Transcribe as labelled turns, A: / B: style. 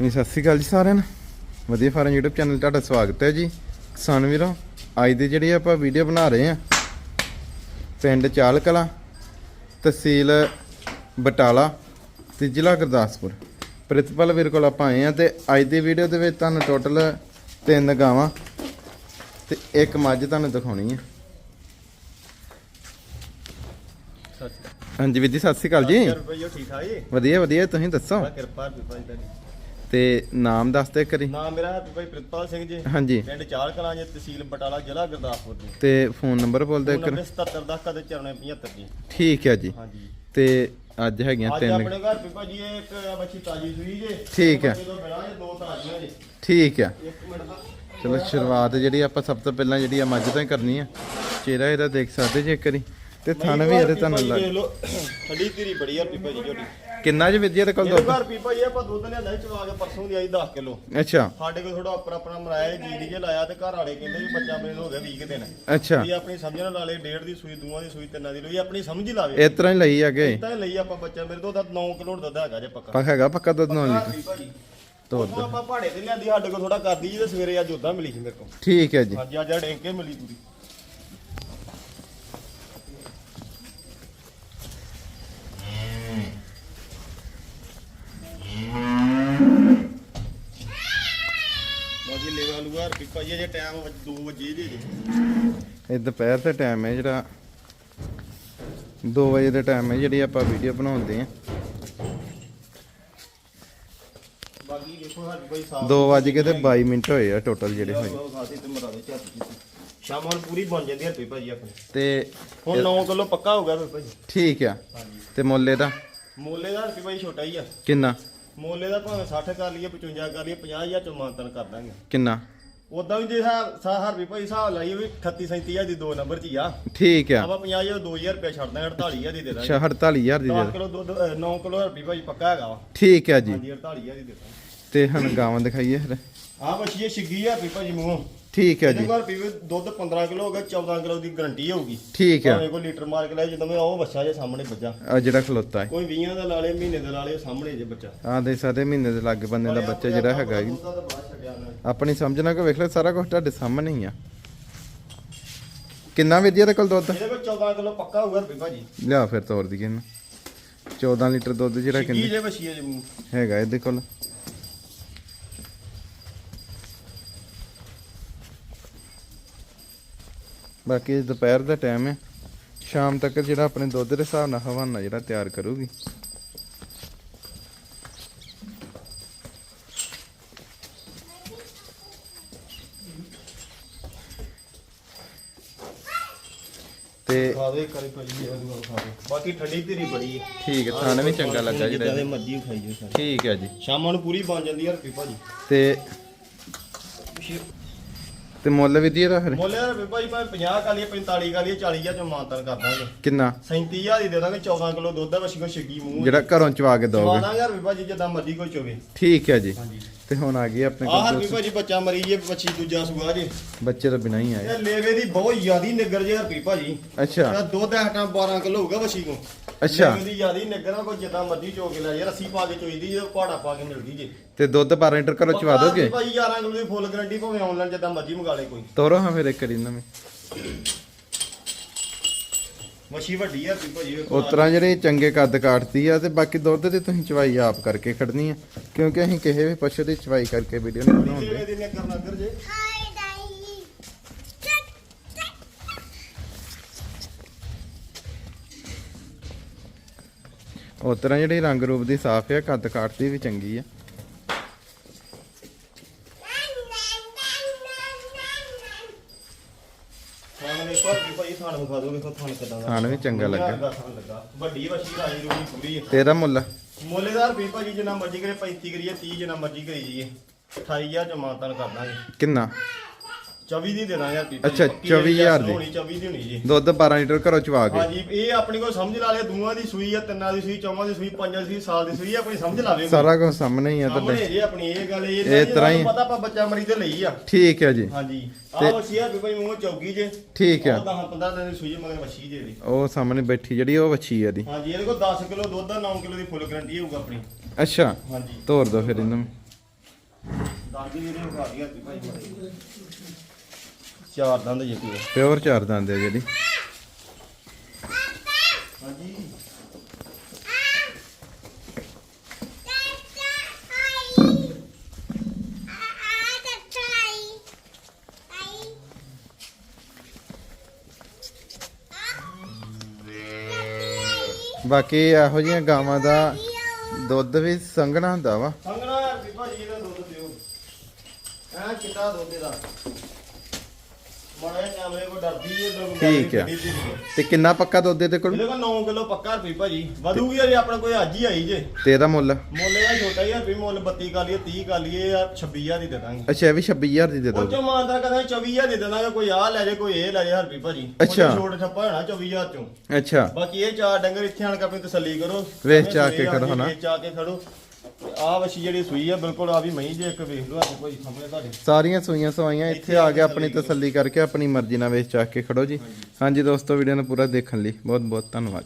A: ਜੀ ਸਤਿ ਸ਼੍ਰੀ ਅਕਾਲ ਜੀ ਸਾਰਿਆਂ ਨੂੰ। ਵਧੀਆ ਫਾਰਮ YouTube ਚੈਨਲ ਤੁਹਾਡਾ ਸਵਾਗਤ ਹੈ ਜੀ। ਕਿਸਾਨ ਵੀਰੋ ਅੱਜ ਦੀ ਜਿਹੜੀ ਆਪਾਂ ਵੀਡੀਓ ਬਣਾ ਰਹੇ ਆ ਪਿੰਡ ਚਾਲ ਕਲਾਂ ਤਹਿਸੀਲ ਬਟਾਲਾ ਤੇ ਜ਼ਿਲ੍ਹਾ ਗੁਰਦਾਸਪੁਰ। ਪ੍ਰਿਤਪਾਲ ਵੀਰ ਕੋਲ ਆਪਾਂ ਆਏ ਆ ਤੇ ਅੱਜ ਦੀ ਵੀਡੀਓ ਦੇ ਵਿੱਚ ਤੁਹਾਨੂੰ ਟੋਟਲ ਤਿੰਨ ਗਾਵਾਂ ਤੇ ਇੱਕ ਮੱਝ ਤੁਹਾਨੂੰ ਦਿਖਾਉਣੀ ਹੈ। ਹਾਂਜੀ ਵੀਰ ਜੀ ਸਤਿ ਸ਼੍ਰੀ ਅਕਾਲ ਜੀ। ਵਧੀਆ ਵਧੀਆ ਤੁਸੀਂ ਦੱਸੋ?
B: ਕਿਰਪਾ
A: ਤੇ ਨਾਮ ਦੱਸ ਦੇ ਕਰੀ
B: ਨਾਮ ਮੇਰਾ ਭਾਈ ਪ੍ਰਿਤਪਾਲ ਸਿੰਘ ਜੀ।
A: ਹਾਂਜੀ।
B: ਪਿੰਡ ਚਾਲ ਕਲਾਂ ਜੀ ਤਹਿਸੀਲ ਬਟਾਲਾ ਜ਼ਿਲ੍ਹਾ ਗੁਰਦਾਸਪੁਰ ਜੀ।
A: ਤੇ ਫੋਨ ਨੰਬਰ ਬੋਲ ਦਿਓ ਕਰ
B: 77 10 ਕਦੇ 9475 ਜੀ।
A: ਠੀਕ ਹੈ ਜੀ।
B: ਹਾਂਜੀ।
A: ਤੇ ਅੱਜ ਹੈਗੀਆਂ
B: ਅੱਜ
A: ਤਿੰਨ
B: ਆਪਣੇ ਘਰ ਭਾਜੀ ਇਹ ਇੱਕ ਬੱਚੀ ਤਾਜੀ ਸੂਈ ਜੇ।
A: ਠੀਕ ਹੈ।
B: ਜਦੋਂ ਦੋ ਤਾਜ਼ੀਆਂ ਜੀ।
A: ਠੀਕ ਆ
B: ਇੱਕ ਮਿੰਟ ਦਾ।
A: ਚਲੋ ਸ਼ੁਰੂਆਤ ਜਿਹੜੀ ਆਪਾਂ ਸਭ ਤੋਂ ਪਹਿਲਾਂ ਜਿਹੜੀ ਆ ਮੱਝ ਤੋਂ ਹੀ ਕਰਨੀ ਆ। ਚਿਹਰਾ ਇਹਦਾ ਦੇਖ ਸਕਦੇ ਜੇ ਕਰੀ ਤੇ ਥਣ ਵੀ ਇਹਦੇ
B: ਭਾਜੀ
A: ਲੱਗ
B: ਠੰਡੀ ਤੇਰੀ ਬੜੀ ਆ ਪੀਪਾ ਜੀ ਝੋਟੀ
A: ਕਿੰਨਾ ਜੀ ਵਿਦਿਆ ਦੇ ਕੋਲ ਦੁੱਧ?
B: ਘਰ ਪੀਪਾ ਜੀ ਆਪਾਂ ਦੁੱਧ ਲਿਆਂਦਾ ਸੀ ਚਵਾ ਕੇ ਪਰਸੋਂ ਦੀ ਆਈ 10 ਕਿਲੋ।
A: ਅੱਛਾ।
B: ਸਾਡੇ ਕੋਲ ਥੋੜਾ ਆਪਣਾ ਆਪਣਾ ਮਰਾਇਆ ਜੀ ਡੀ ਜੇ ਲਾਇਆ ਤੇ ਘਰ ਵਾਲੇ ਕਹਿੰਦੇ ਵੀ ਬੱਚਾ ਮੇਰੇ ਹੋ ਗਿਆ 20 ਕੁ ਦਿਨ।
A: ਅੱਛਾ।
B: ਵੀ ਆਪਣੀ ਸਮਝਣ ਲਾ ਲੇ ਡੇਢ ਦੀ ਸੂਈ ਦੂਆਂ ਦੀ ਸੂਈ ਤਿੰਨਾਂ ਦੀ ਲੋਈ ਆਪਣੀ ਸਮਝ ਹੀ ਲਾਵੇ।
A: ਇਸ ਤਰ੍ਹਾਂ ਹੀ ਲਈ ਆਗੇ
B: ਤਾਂ ਹੀ ਲਈ ਆਪਾਂ ਬੱਚਾ ਮੇਰੇ ਤੋਂ ਤਾਂ 9 ਕਿਲੋ ਦੁੱਧ ਹੈਗਾ ਜੇ ਪੱਕਾ।
A: ਪਾ ਹੈਗਾ ਪੱਕਾ ਦੁੱਧ ਨੌ ਲੀਟਰ
B: ਭਾਜੀ, ਭਾਜੀ
A: ਦੁੱਧ।
B: ਉਦੋਂ ਆਪਾਂ ਪਹਾੜੇ ਤੇ ਲਿਆਂਦੀ ਸਾਡੇ ਕੋਲ ਥੋੜਾ ਕਰਦੀ ਜੀ ਤੇ ਸਵੇਰੇ ਅੱਜ ਉਦਾਂ ਮਿਲੀ ਸੀ ਮੇਰੇ ਕੋਲ।
A: ਠੀਕ ਹੈ ਜੀ।
B: ਅੱਜ ਆ ਡੇਂਕੇ ਮਿਲੀ ਪੂਰੀ। ਬਾਕੀ ਲੇਵਾ ਲੂਆ ਜੀ ਜੇ ਟਾਈਮ 2 ਵਜੇ ਜੇ ਜੀ।
A: ਇਹ ਦੁਪਹਿਰ ਦਾ ਟਾਈਮ ਹੈ ਜਿਹੜਾ। 2 ਵਜੇ ਦਾ ਟਾਈਮ ਹੈ ਜਿਹੜੀ ਆਪਾਂ ਵੀਡੀਓ ਬਣਾਉਂਦੇ ਆ
B: ਬਾਕੀ ਦੇਖੋ ਸਾਡੀ ਕੋਈ ਸਾਫ਼
A: 2 ਵਜ ਕੇ ਤੇ 22 ਮਿੰਟ ਹੋਏ ਆ ਟੋਟਲ ਜਿਹੜੇ ਹੋਏ
B: ਖਾਸੀ ਤੇ ਮਰਾ ਦੇ ਝੱਟ ਜੀ। ਸ਼ਾਮਾਂ ਨੂੰ ਪੂਰੀ ਬਣ ਜਾਂਦੀ ਹੈ ਪਿੱਪਾ ਜੀ ਆਪਣੀ।
A: ਤੇ
B: ਹੁਣ 9 ਕਿਲੋ ਪੱਕਾ ਹੋ ਗਿਆ ਪਿੱਪਾ ਜੀ
A: ਠੀਕ ਆ। ਤੇ ਮੁੱਲੇ ਦਾ?
B: ਮੋਲੇ ਦਾ ਪਿੱਪਾ ਜੀ ਛੋਟਾ ਹੀ ਆ।
A: ਕਿੰਨਾ?
B: ਮੋਲੇ ਦਾ ਭਾਵੇਂ 60 ਕਰ ਲਈਏ 55 ਕਰ ਲਈਏ 50000 ਚੋਂ ਮਾਨਤਨ ਕਰ ਦਾਂਗੇ।
A: ਕਿੰਨਾ?
B: ਉਦਾਂ ਵੀ ਜੇ ਹਿਸਾਬ ਸਾਹਰ ਵੀ ਭਾਈ ਹਿਸਾਬ ਲਾਈਏ ਵੀ 38 37000 ਦੀ ਦੋ ਨੰਬਰ 'ਚ ਹੀ ਆ।
A: ਠੀਕ ਆ।
B: ਆਪਾਂ 50000 2000 ਰੁਪਏ ਛੱਡ ਦਾਂਗੇ 48000 ਦੀ ਦੇ ਦਾਂਗੇ।
A: ਅੱਛਾ 48000 ਦੀ ਦੇ
B: 10
A: ਦਿਓ।
B: ਕਿਲੋ ਦੁੱਧ 9 ਕਿਲੋ ਹਰਪੀ ਭਾਈ ਪੱਕਾ ਹੈਗਾ ਵਾ।
A: ਠੀਕ ਆ ਜੀ।
B: ਹਾਂਜੀ 48000 ਦੀ ਦੇ ਦਾਂਗੇ।
A: ਤੇ ਹੁਣ ਗਾਵਾਂ ਦਿਖਾਈਏ ਫਿਰ।
B: ਆਹ ਬੱਚੀ ਇਹ ਛਿੱਗੀ ਆ ਹਰਪੀ ਭਾਜੀ ਮੂੰਹੋਂ।
A: ਠੀਕ
B: ਇਹਦੇ
A: ਜੀ।
B: ਕੋਲ ਹਰਪੀ ਵੀ ਦੁੱਧ 15 ਕਿਲੋ ਹੋ ਗਿਆ 14 ਕਿਲੋ ਦੀ ਗਾਰੰਟੀ ਹੋਊਗੀ।
A: ਠੀਕ ਆ
B: ਭਾਵੇਂ ਕੋਈ ਲੀਟਰ ਮਾਰ ਕੇ ਲੈ ਜਦੋਂ ਮੈਂ ਉਹ ਬੱਚਾ ਜੇ ਸਾਹਮਣੇ ਬੱਚਾ
A: ਆ ਜਿਹੜਾ ਖਲੋਤਾ ਹੈ।
B: ਕੋਈ 20 ਦਾ ਲਾ ਲੇ ਮਹੀਨੇ ਦਾ ਲਾ ਲੇ ਸਾਹਮਣੇ ਜੇ ਬੱਚਾ।
A: ਆ ਦੇ ਸਾਰੇ ਮਹੀਨੇ ਦੇ ਲੱਗ ਬੰਨੇ ਦਾ ਬੱਚਾ ਜਿਹੜਾ ਹੈਗਾ ਜੀ।
B: ਉਹਦਾ ਤਾਂ ਬਾਅਦ ਛੱਡਿਆ ਉਹਨੇ।
A: ਆਪਣੀ ਸਮਝਣਾ ਕੋ ਵੇਖ ਲੈ ਸਾਰਾ ਕੁਝ ਤੁਹਾਡੇ ਸਾਹਮਣੇ ਹੀ ਆ। ਕਿੰਨਾ ਵਿਦਿਆ ਦੇ ਕੋਲ ਦੁੱਧ?
B: ਇਹਦੇ ਕੋਲ 14 ਕਿਲੋ ਪੱਕਾ ਹੋਊਗਾ ਹਰਪੀ ਭਾਜੀ।
A: ਲਿਆ ਫਿਰ ਤੋਰ ਦਈਏ ਇਹਨੂੰ। 14 ਲੀਟਰ ਦੁੱਧ ਜਿਹੜਾ
B: ਛਿੱਗੀ
A: ਕਿੰਨਾ
B: ਜੇ ਬੱਚੀ
A: ਹੈਗਾ ਇਹਦੇ ਕੋਲ। ਬਾਕੀ ਦੁਪਹਿਰ ਦਾ ਟਾਈਮ ਹੈ। ਸ਼ਾਮ ਤੱਕ ਜਿਹੜਾ ਆਪਣੇ ਦੁੱਧ ਦੇ ਹਿਸਾਬ ਨਾਲ ਹਵਾਨਾ ਜਿਹੜਾ ਤਿਆਰ ਕਰੂਗੀ। ਤੇ
B: ਖਾ ਦੇ ਕਰੀ ਖਾ ਦੇ ਬਾਕੀ ਠੰਡੀ ਤੇਰੀ ਬੜੀ ਹੈ।
A: ਠੀਕ ਹੈ ਖਾਣਾ ਵੀ ਚੰਗਾ ਲੱਗਾ
B: ਜਿੱਦਾਂ ਦੇ
A: ਜਿਹੜਾ
B: ਮਰਜ਼ੀ ਖਾਈ ਜੋ ਸਾਰੇ।
A: ਠੀਕ ਹੈ ਜੀ।
B: ਸ਼ਾਮਾਂ ਨੂੰ ਪੂਰੀ ਬਣ ਜਾਂਦੀ ਹੈ ਹਰਪੀ ਭਾਜੀ।
A: ਤੇ ਤੇ ਮੁੱਲ ਵੀ ਦੀ ਦਾ ਫਿਰ?
B: ਮੁੱਲ ਹਰਪੀ ਭਾਜੀ ਭਾਵੇਂ 50 ਕਾਲੀ 45 ਕਾਲੀ 40 ਹਜ਼ਾਰ ਚੋਂ ਮਾਨਤਨ ਕਰ ਦਾਂਗੇ।
A: ਕਿੰਨਾ?
B: 37000 ਦੀ ਦੇ ਦਾਂਗੇ 14 ਕਿਲੋ ਦੁੱਧ ਦਾ ਵਸ਼ੀ ਕੋ ਛਿੱਗੀ ਮੂੰਹ
A: ਜਿਹੜਾ ਘਰੋਂ ਚਵਾ ਕੇ ਦੋਗੇ
B: ਦਾਂਗੇ ਹਰਪੀ ਭਾਜੀ ਜਿੱਦਾਂ ਮਰਜ਼ੀ ਕੋਈ ਚੋਵੇ।
A: ਠੀਕ ਹੈ ਜੀ। ਤੇ ਹੁਣ ਆ ਗਈ ਆਪਣੇ
B: ਆਹ
A: ਕੋਲ ਦੋ-
B: ਭਾਜੀ ਬੱਚਾ ਮਰੀ ਜੇ ਬੱਚੀ ਦੂਜਾ ਸੁਗਾ ਜੇ।
A: ਬੱਚੇ ਤਾਂ ਬਿਨਾਂ ਹੀ ਆਏ।
B: ਇਹ ਲੇਵੇ ਦੀ ਬਹੁਤ ਜ਼ਿਆਦੀ ਨਿੱਗਰ ਜੇ ਹਰਪੀ ਭਾਜੀ।
A: ਅੱਛਾ।
B: ਇਹਦਾ ਦੁੱਧ ਹਟਾ 12 ਕਿਲੋ ਹੋਊਗਾ ਵਸ਼ੀ ਕੋ।
A: ਅੱਛਾ।
B: ਦੀ ਜ਼ਿਆਦੀ ਨਿੱਗਰ ਕੋਈ ਜਿੱਦਾਂ ਮਰਜ਼ੀ ਚੋ ਕੇ ਲੈ ਜੇ ਰੱਸੀ ਪਾ ਕੇ ਚੋਈਦੀ ਜੇ ਪਹਾੜਾ ਪਾ ਕੇ ਮਿਲਦੀ ਜੇ।
A: ਤੇ ਦੁੱਧ 12 ਲੀਟਰ ਘਰੋਂ ਚਵਾ ਦੋਗੇ?
B: ਭਾਜੀ 11 ਕਿਲੋ ਦੀ ਫੁੱਲ ਗਾਰੰਟੀ ਭਾਵੇਂ ਆਨਲਾਈਨ ਜਿੱਦਾਂ ਮਰਜ਼ੀ ਮੰਗਾ ਲੇ ਕੋਈ।
A: ਤੋਰੋ ਹਾਂ ਫਿਰ ਇੱਕ ਕਰੀ ਨਵੇਂ।
B: ਮੱਛੀ ਵੱਡੀ ਆ ਵੀ ਭਾਜੀ
A: ਉਸ ਤਰ੍ਹਾਂ ਜਿਹੜੇ ਚੰਗੇ ਕੱਦ ਕਾਟਦੀ ਆ ਤੇ ਬਾਕੀ ਦੁੱਧ ਦੀ ਤੁਸੀਂ ਚਵਾਈ ਆਪ ਕਰਕੇ ਖੜਨੀ ਆ ਕਿਉਂਕਿ ਅਸੀਂ ਕਿਸੇ ਵੀ ਪਸ਼ੂ ਦੀ ਚਵਾਈ ਕਰਕੇ ਵੀਡੀਓ ਨਹੀਂ ਬਣਾਉਂਦੇ। ਉਸ ਤਰ੍ਹਾਂ ਜਿਹੜੀ ਰੰਗ ਰੂਪ ਦੀ ਸਾਫ਼ ਆ ਕੱਦ ਕਾਟਦੀ ਵੀ ਚੰਗੀ ਆ
B: ਵੇਖੋ ਵੀ ਦੋ ਦਾ
A: ਚੰਗਾ ਲੱਗਾ।
B: ਦਾ ਖਾਣ ਲੱਗਾ। ਵੱਡੀ ਵਸ਼ੀ ਰਾਜੀ ਰੂਹੀ ਪੂਰੀ
A: ਤੇਰਾ ਮੁੱਲ
B: ਮੁੱਲੇਦਾਰ ਵੀ ਭਾਜੀ ਜਿੰਨਾ ਮਰਜ਼ੀ ਕਰੇ 35 ਕਰੀਏ 30 ਜਿੰਨਾ ਮਰਜ਼ੀ ਕਰੀ ਜਾਈਏ। 28000 ਚ ਮਾਨਤਨ ਕਰ ਦਾਂਗੇ।
A: ਕਿੰਨਾ?
B: 24 ਦੀ ਦੇ ਦਾਂਗੇ ਪੀਪੀ।
A: ਅੱਛਾ, 24,000 ਦੀ।
B: ਹੋਣੀ 24 ਦੀ ਹੋਣੀ ਜੀ।
A: ਦੁੱਧ 12 ਲੀਟਰ ਘਰੋਂ ਚਵਾ ਕੇ।
B: ਹਾਂਜੀ ਇਹ ਆਪਣੀ ਕੋਲ ਸਮਝ ਲਾ ਲਿਆ ਦੂਆਂ ਦੀ ਸੂਈ ਆ ਤਿੰਨਾਂ ਦੀ ਸੂਈ ਚੌਵਾਂ ਦੀ ਸੂਈ ਪੰਜਾਂ ਦੀ ਸੂਈ ਸਾਲ ਦੀ ਸੂਈ ਆ, ਆਪਣੀ ਸਮਝ ਲਾਵੇ
A: ਸਾਰਾ ਕੁਝ ਸਾਹਮਣੇ ਹੀ ਆ
B: ਸਾਹਮਣੇ
A: ਤੁਹਾਡੇ
B: ਜੀ ਆਪਣੀ ਇਹ ਗੱਲ ਇਹ
A: ਇਹ ਤਰ੍ਹਾਂ ਹੀ-
B: ਪਤਾ ਆਪਾਂ ਬੱਚਾ ਮਰੀ ਤੇ ਲਈ ਆ।
A: ਠੀਕ ਹੈ ਜੀ।
B: ਹਾਂਜੀ। ਆਹ ਵਸੀ ਆ ਵੀ ਭਾਈ ਮੂੰਹ ਚੌਗੀ ਜੇ।
A: ਠੀਕ ਆ।
B: ਉਹ 10 15 ਦਿਨ ਦੀ ਸੂਈ ਮਗਰ ਵਸੀ ਜੇ ਦੀ
A: ਉਹ ਸਾਹਮਣੇ ਬੈਠੀ ਜਿਹੜੀ ਉਹ ਵੱਛੀ ਆ ਦੀ
B: ਹਾਂਜੀ ਇਹਦੇ ਕੋਲ 10 ਕਿਲੋ ਦੁੱਧ ਦਾ 9 ਕਿਲੋ ਦੀ ਫੁੱਲ ਗਰੰਟੀ ਹੋਊਗਾ ਆਪਣੀ।
A: ਅੱਛਾ।
B: ਹਾਂਜੀ।
A: ਤੋਰ ਦੋ ਫਿਰ ਇਹਨੂੰ।
B: ਦਾਦੀ ਵੀਰੇ ਵਿਖਾ ਦਿਆ ਤੀ ਭਾਈ। ਮਾੜੀ। ਚਾਰ ਦੰਦ ਜੇ ਪੀਓ
A: ਪਿਓਰ ਚਾਰ ਦੰਦ ਹੈ ਜਿਹੜੀ।
B: ਹਾਂਜੀ।
A: ਬਾਕੀ ਇਹੋ ਜਿਹੀਆਂ ਗਾਵਾਂ ਦਾ ਦੁੱਧ ਵੀ ਸੰਘਣਾ ਹੁੰਦਾ ਵਾ।
B: ਵੀ ਭਾਜੀ ਇਹਦਾ ਦੁੱਧ ਦਿਓ। ਐ ਕਿੱਡਾ ਦੁੱਧ ਇਹਦਾ। ਮੜੇ ਕੈਮਰੇ ਕੋ ਡਰਦੀ ਏ ਲੋਕ
A: ਠੀਕ ਆ। ਤੇ ਕਿੰਨਾ ਪੱਕਾ ਦੁੱਧ ਇਹਦੇ ਕੋਲ?
B: ਇਹਦੇ ਕੋਲ 9 ਕਿਲੋ ਪੱਕਾ ਰੁਪਈ ਭਾਜੀ। ਵਧੂਗੀ ਜੇ ਆਪਣਾ ਕੋਈ ਅੱਜ ਹੀ ਆਈ ਜੇ।
A: ਤੇ ਇਹਦਾ ਮੁੱਲ?
B: ਮੁੱਲ ਇਹਦਾ ਛੋਟਾ ਹੀ ਆ ਮੁੱਲ 32 ਕਰ ਲਈਏ 30 ਕਰ ਲਈਏ ਆ 26000 ਦੀ ਦੇ ਦਾਂਗੇ।
A: ਅੱਛਾ ਇਹ ਵੀ 26000 ਦੀ ਦੇ
B: ਉਹ
A: ਦੋਗੇ।
B: ਚੋਂ ਮਾਨਦਾਰ ਕਹਿੰਦਾ 24000 ਦੇ ਦੇਣਾ ਕੋਈ ਆ ਲੈ ਜੇ ਕੋਈ ਇਹ ਲੈ ਜੇ ਹਰਪੀ ਭਾਜੀ।
A: ਅੱਛਾ।
B: ਛੋਟ ਛੱਪਾ ਹੋਣਾ 24000 ਚੋਂ।
A: ਅੱਛਾ।
B: ਬਾਕੀ ਇਹ ਚਾਰ ਡੰਗਰ ਇੱਥੇ ਆਣ ਕੇ ਆਪਣੀ ਤਸੱਲੀ ਕਰੋ।
A: ਵੇਚ ਚਾ ਕੇ ਖੜੋ ਹਨਾ।
B: ਵੇਚ ਚਾ ਕੇ ਖੜੋ। ਆ ਵਛੀ ਜਿਹੜੀ ਸੂਈ ਆ ਬਿਲਕੁਲ ਆ ਵੀ ਮਹੀਂ ਜੇ ਇੱਕ ਵੇਖ ਲਓ ਅੱਜ ਭਾਜੀ ਸਾਹਮਣੇ ਤੁਹਾਡੇ।
A: ਸਾਰੀਆਂ ਸੂਈਆਂ ਸਵਾਈਆਂ ਇੱਥੇ ਆ ਕੇ ਆਪਣੀ ਤਸੱਲੀ ਕਰਕੇ ਆਪਣੀ ਮਰਜ਼ੀ ਨਾਲ ਵੇਚ ਚੱਕ ਕੇ ਖੜੋ ਜੀ। ਹਾਂਜੀ। ਦੋਸਤੋ ਵੀਡੀਓ ਨੂੰ ਪੂਰਾ ਦੇਖਣ ਲਈ ਬਹੁਤ ਬਹੁਤ ਧੰਨਵਾਦ।